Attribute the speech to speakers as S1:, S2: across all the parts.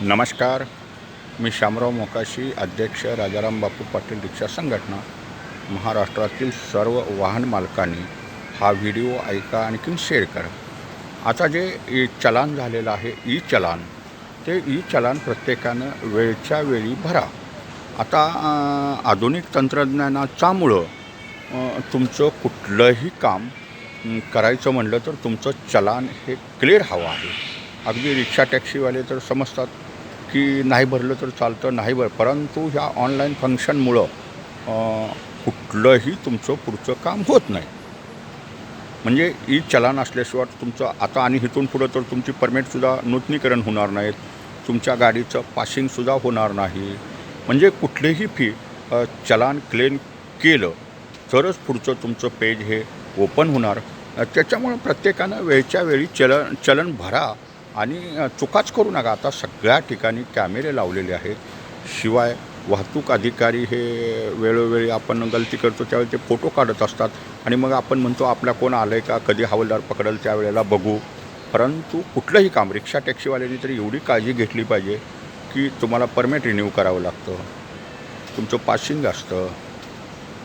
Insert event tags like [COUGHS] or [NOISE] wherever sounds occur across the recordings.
S1: नमस्कार. मी शामराव मोकाशी अध्यक्ष राजाराम बापू पाटील रिक्षा संघटना महाराष्ट्रातील सर्व वाहन मालकांनी हा व्हिडिओ ऐका आणखीन शेअर करा. आता जे ई चलान झालेलं आहे ई चलान ते ई चलान प्रत्येकानं वेळच्या वेळी भरा. आता आधुनिक तंत्रज्ञानाच्यामुळं तुमचं कुठलंही काम करायचं म्हणलं तर तुमचं चलान हे क्लिअर हवं आहे. अगदी रिक्षा टॅक्सीवाले तर समजतात की नाही भरलं तर चालतं नाही भर परंतु ह्या ऑनलाईन फंक्शनमुळं कुठलंही तुमचं पुढचं काम होत नाही. म्हणजे ई चलान असल्याशिवाय तुमचं आता आणि इथून पुढं तर तुमची परमिटसुद्धा नूतनीकरण होणार नाहीत. तुमच्या गाडीचं पासिंगसुद्धा होणार नाही. म्हणजे कुठलीही फी चलान क्लेम केलं तरच पुढचं तुमचं पेज हे ओपन होणार. त्याच्यामुळं प्रत्येकानं वेळच्या वेळी चलन चलन भरा. आणि चुकाच करू नका. आता सगळ्या ठिकाणी कॅमेरे लावलेले आहेत. शिवाय वाहतूक अधिकारी हे वेळोवेळी आपण गलती करतो त्यावेळी ते फोटो काढत असतात. आणि मग आपण म्हणतो आपल्या कोण आलं आहे का? कधी हवालदार पकडेल त्यावेळेला बघू. परंतु कुठलंही काम रिक्षा टॅक्सीवाल्यांनी तरी एवढी काळजी घेतली पाहिजे की तुम्हाला परमिट रिन्यू करावं लागतं. तुमचं पासिंग असतं.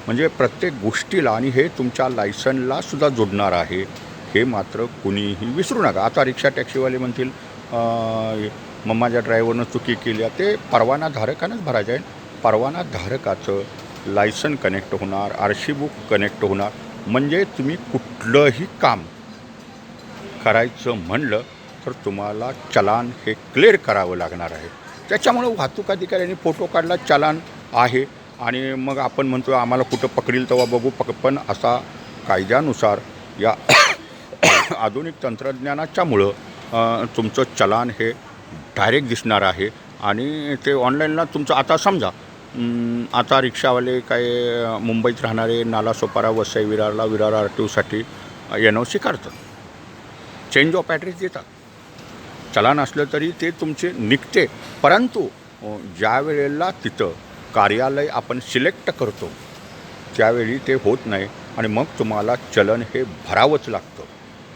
S1: म्हणजे प्रत्येक गोष्टीला आणि हे तुमच्या लायसनला सुद्धा जोडणार आहे. हे मात्र कुणीही विसरू नका. आता रिक्षा टॅक्सीवाले म्हणतील मग माझ्या ड्रायव्हरनं चुकी केली आहे. ते परवानाधारकानंच भरायचं आहे परवानाधारकाचं लायसन कनेक्ट होणार आर सी बुक कनेक्ट होणार. म्हणजे तुम्ही कुठलंही काम करायचं म्हणलं तर तुम्हाला चलान हे क्लिअर करावं लागणार आहे. त्याच्यामुळं वाहतूक अधिकाऱ्यांनी फोटो काढला चलान आहे. आणि मग आपण म्हणतो आम्हाला कुठं पकडील तेव्हा बघू. पक पण असा कायद्यानुसार या [COUGHS] आधुनिक तंत्रज्ञानाच्यामुळं तुमचं चलान हे डायरेक्ट दिसणार आहे आणि ते ऑनलाईनला तुमचं आता समजा आता रिक्षावाले काय मुंबईत राहणारे नालासोपारा वसई विरारला विरार आर टी ओसाठी एन ओ सी काढतात. चेंज ऑफ ॲड्रेस देतात. चलान असलं तरी ते तुमचे निघते. परंतु ज्या वेळेला तिथं कार्यालय आपण सिलेक्ट करतो त्यावेळी ते होत नाही आणि मग तुम्हाला चलन हे भरावंच लागतं.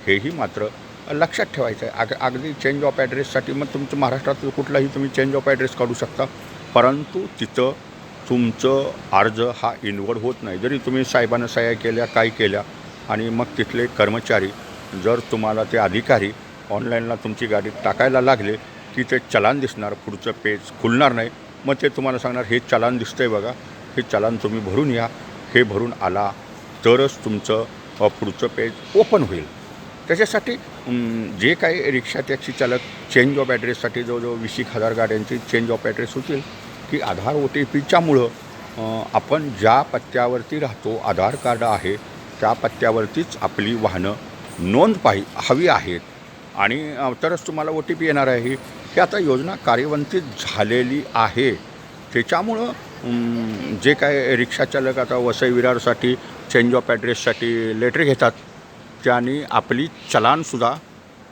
S1: हेही मात्र लक्षात ठेवायचं आहे. अग अगदी चेंज ऑफ ॲड्रेससाठी मग तुमचं महाराष्ट्रातलं कुठलाही तुम्ही चेंज ऑफ ॲड्रेस काढू शकता. परंतु तिथं तुमचं अर्ज हा इनवर्ड होत नाही. जरी तुम्ही साहेबानं सह्या केल्या काय केल्या आणि मग तिथले कर्मचारी जर तुम्हाला ते अधिकारी ऑनलाईनला तुमची गाडी टाकायला लागले की ते चलान दिसणार पुढचं पेज खुलणार नाही मग ते तुम्हाला सांगणार हे चलान दिसतंय बघा हे चलान तुम्ही भरून या हे भरून आला तरच तुमचं पुढचं पेज ओपन होईल. त्याच्यासाठी जे काही रिक्षा टॅक्सी चालक चेंज ऑफ ॲड्रेससाठी जवळजवळ वीस एक हजार गाड्यांची चेंज ऑफ ॲड्रेस होतील की आधार ओ टी पीच्यामुळं आपण ज्या पत्त्यावरती राहतो आधार कार्ड आहे त्या पत्त्यावरतीच आपली वाहनं नोंद पाहि हवी आहेत. आणि तरच तुम्हाला ओ टी पी येणार आहे. ही आता योजना कार्यवंतित झालेली आहे. त्याच्यामुळं जे काय रिक्षाचालक आता वसई विरारसाठी चेंज ऑफ ॲड्रेससाठी लेटर घेतात त्याने आपली चलानसुद्धा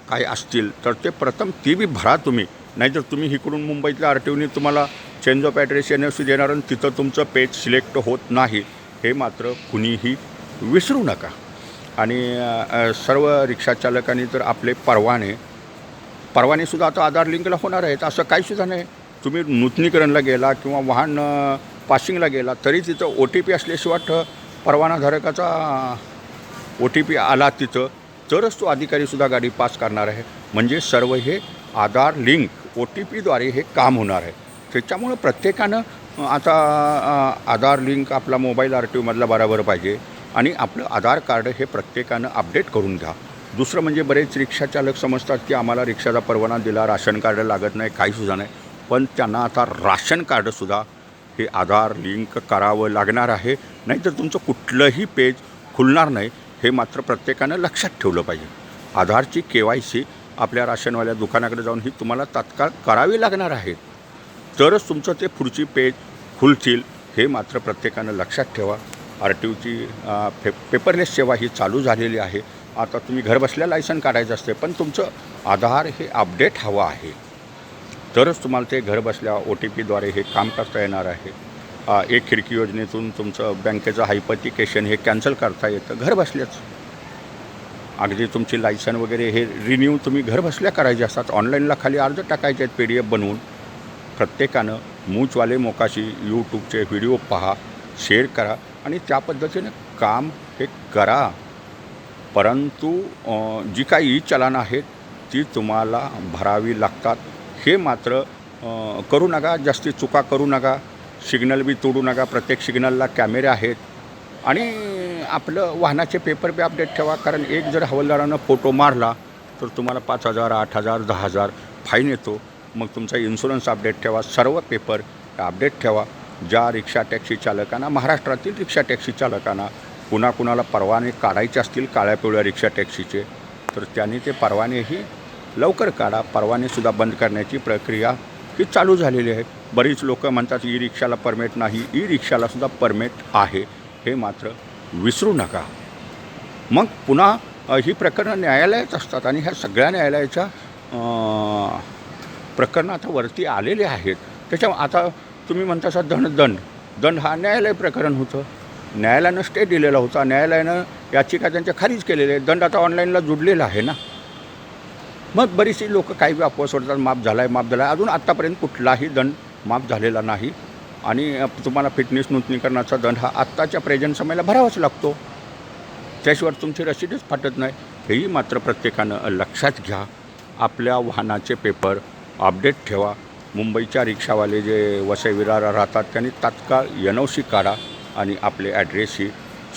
S1: काय असतील तर ते प्रथम ती बी भरा तुम्ही. नाहीतर तुम्ही इकडून मुंबईतल्या आर टी ओने तुम्हाला change of address N F C देणार आणि तिथं तुमचं पेज सिलेक्ट होत नाही. हे मात्र कुणीही विसरू नका. आणि सर्व रिक्षाचालकांनी तर आपले परवाने परवानेसुद्धा आता आधार लिंकला होणार आहेत. असं काहीसुद्धा नाही. तुम्ही नूतनीकरणला गेला किंवा वाहन पासिंगला गेला तरी तिथं ओ टी पी असल्याशिवाय परवानाधारकाचा ओ टी पी आला तिथं तरच तो अधिकारीसुद्धा गाडी पास करणार आहे. म्हणजे सर्व हे आधार लिंक ओ टी पीद्वारे हे काम होणार आहे. त्याच्यामुळं प्रत्येकानं आता आधार लिंक आपला मोबाईल आर टी ओमधला बराबर पाहिजे. आणि आपलं आधार कार्ड हे प्रत्येकानं अपडेट करून घ्या. दुसरं म्हणजे बरेच रिक्षाचालक समजतात की आम्हाला रिक्षाचा परवाना दिला राशन कार्ड लागत नाही काहीसुद्धा नाही. पण त्यांना आता राशन कार्डसुद्धा हे आधार लिंक करावं लागणार आहे. नाहीतर तुमचं कुठलंही पेज खुलणार नाही. हे मात्र प्रत्येकानं लक्षात ठेवलं पाहिजे. आधारची के वाय सी आपल्या राशनवाल्या दुकानाकडे जाऊन ही तुम्हाला तात्काळ करावी लागणार आहे. तरच तुमचं ते पुढची पेज खुलतील हे मात्र प्रत्येकानं लक्षात ठेवा. आर टी ओची पे पेपरलेस सेवा ही चालू झालेली आहे. आता तुम्ही घरबसल्या लायसन काढायचं असते पण तुमचं आधार हे अपडेट हवं आहे. तरच तुम्हाला ते घरबसल्या ओ टी पीद्वारे हे काम करता येणार आहे. एक खिडकी योजनेतून तुमचं बँकेचं हायपथिकेशन हे कॅन्सल करता येतं घर बसल्याच. अगदी तुमची लायसन वगैरे हे रिन्यू तुम्ही घर बसल्या करायचे असतात ऑनलाईनला खाली अर्ज टाकायचे आहेत पी डी एफ बनवून. प्रत्येकानं मूचवाले मोकाशी यूट्यूबचे व्हिडिओ पहा शेअर करा आणि त्या पद्धतीने काम हे करा. परंतु जी काही ई चलन आहेत ती तुम्हाला भरावी लागतात. हे मात्र करू नका जास्ती चुका करू नका. सिग्नल बी तोडू नका प्रत्येक सिग्नलला कॅमेरे आहेत. आणि आपलं वाहनाचे पेपर बी अपडेट ठेवा कारण एक जर हवालदारानं फोटो मारला तर तुम्हाला पाच हजार आठ हजार दहा हजार फाईन येतो. मग तुमचा इन्शुरन्स अपडेट ठेवा सर्व पेपर अपडेट ठेवा. ज्या रिक्षा टॅक्सी चालकांना महाराष्ट्रातील रिक्षा टॅक्सी चालकांना कुणा कुणाला परवाने काढायचे असतील काळ्या पिवळ्या रिक्षा टॅक्सीचे तर त्यांनी ते परवानेही लवकर काढा. परवानेसुद्धा बंद करण्याची प्रक्रिया ही चालू झालेली आहे बरीच लोकं म्हणतात ई रिक्षाला परमिट नाही. ई रिक्षालासुद्धा परमिट आहे. हे मात्र विसरू नका. मग पुन्हा ही प्रकरणं न्यायालयात असतात आणि ह्या सगळ्या न्यायालयाच्या प्रकरणं आता वरती आलेले आहेत. त्याच्या आता तुम्ही म्हणता असा दंड दंड दंड हा न्यायालय प्रकरण होतं. न्यायालयानं स्टे दिलेला होता. न्यायालयानं याचिका त्यांच्या खारीज केलेल्या आहे दंड आता ऑनलाईनला जुडलेला आहे ना? मग बरीचशी लोक काही बी अफवा सोडतात माफ झाला आहे माफ झाला आहे अजून आत्तापर्यंत कुठलाही दंड माफ झालेला नाही. आणि तुम्हाला फिटनेस नूतनीकरणाचा दंड हा आत्ताच्या प्रेझेंट समयाला भरावाच लागतो. त्याशिवाय तुमची रसीदच फाटत नाही. हेही मात्र प्रत्येकानं लक्षात घ्या. आपल्या वाहनाचे पेपर अपडेट ठेवा. मुंबईच्या रिक्षावाले जे वसईविरारा राहतात त्यांनी तात्काळ एन ओ सी काढा आणि आपले ॲड्रेसही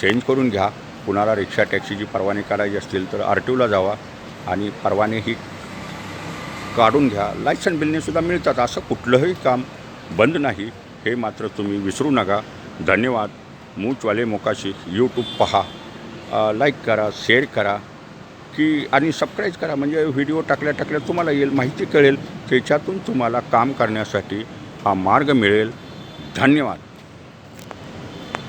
S1: चेंज करून घ्या. कुणाला रिक्षा टॅक्सीची परवानी काढायची असतील तर आर टी ओला जावा. आणि परवानेही काढून घ्या. लायसन बिलनेसुद्धा मिळतात. असं कुठलंही काम बंद नाही. हे मात्र तुम्ही विसरू नका. धन्यवाद. मूचवाले मोकाशी. यूट्यूब पहा. लाईक करा शेअर करा. की आणि सबस्क्राईब करा. म्हणजे व्हिडिओ टाकल्या टाकल्या तुम्हाला येईल माहिती कळेल. त्याच्यातून तुम्हाला काम करण्यासाठी हा मार्ग मिळेल. धन्यवाद.